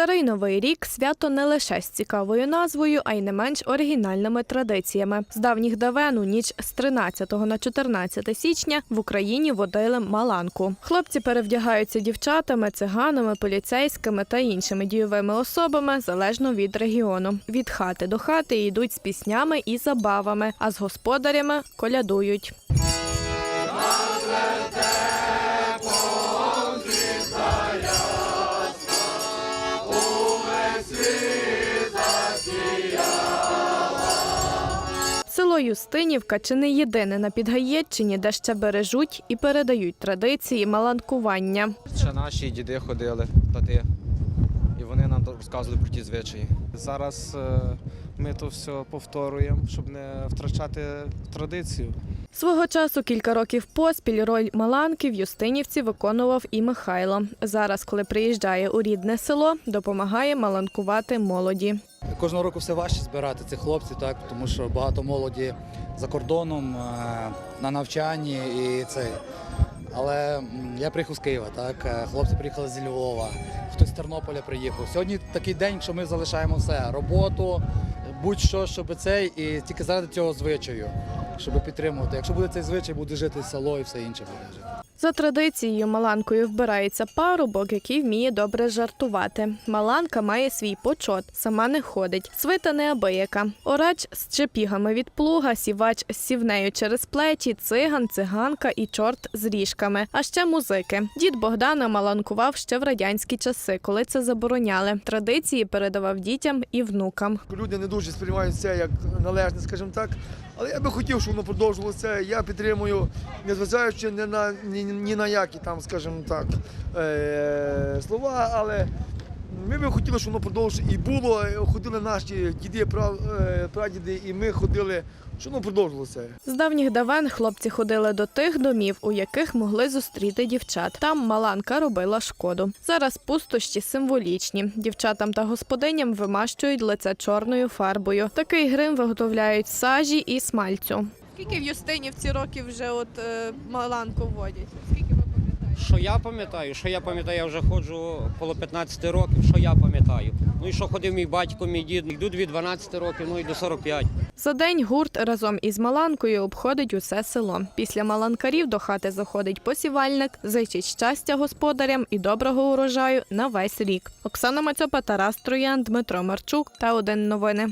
Старий новий рік свято не лише з цікавою назвою, а й не менш оригінальними традиціями. З давніх давен у ніч з 13 на 14 січня в Україні водили маланку. Хлопці перевдягаються дівчатами, циганами, поліцейськими та іншими дійовими особами залежно від регіону. Від хати до хати йдуть з піснями і забавами, а з господарями колядують. Село Юстинівка чи не єдине на Підгаєччині, де ще бережуть і передають традиції маланкування. Ще наші діди ходили, тати, і вони нам розказували про ті звичаї. Зараз е, ми то все повторюємо, щоб не втрачати традицію. Свого часу кілька років поспіль роль маланки в Юстинівці виконував і Михайло. Зараз, коли приїжджає у рідне село, допомагає маланкувати молоді. Кожного року все важче збирати цих хлопців, так тому що багато молоді за кордоном е, на навчанні і це. Але я приїхав з Києва, так е, хлопці приїхали зі Львова, хтось з Тернополя приїхав. Сьогодні такий день, що ми залишаємо все роботу, будь-що, щоб цей, і тільки заради цього звичаю, щоб підтримувати. Якщо буде цей звичай, буде жити село і все інше буде жити. За традицією, маланкою вбирається парубок, який вміє добре жартувати. Маланка має свій почот, сама не ходить. Свита неабияка.Орач з чепігами від плуга, сівач з сівнею через плечі, циган, циганка і чорт з ріжками. А ще музики. Дід Богдана маланкував ще в радянські часи, коли це забороняли. Традиції передавав дітям і внукам. Люди не дуже сприймають це як належне, скажімо так. Але я би хотів, щоб воно продовжувалося. Я підтримую, незважаючи ні на ні, ні на які там, скажімо так, е, слова, але ми би хотіли, щоб воно продовжилося. І було, ходили наші діди, пра- е, прадіди, і ми ходили, щоб воно продовжилося. З давніх давен хлопці ходили до тих домів, у яких могли зустріти дівчат. Там маланка робила шкоду. Зараз пустощі символічні. Дівчатам та господиням вимащують лице чорною фарбою. Такий грим виготовляють з сажі і смальцю. Скільки в Юстинівці років вже от е, маланку вводять? Скільки? Що я пам'ятаю, що я пам'ятаю, я вже ходжу коло 15 років, що я пам'ятаю. Ну і що ходив мій батько, мій дід, йдуть від 12 років, ну і до 45. За день гурт разом із маланкою обходить усе село. Після маланкарів до хати заходить посівальник, зичить щастя господарям і доброго урожаю на весь рік. Оксана Мацьопа, Тарас Троян, Дмитро Марчук та один новини.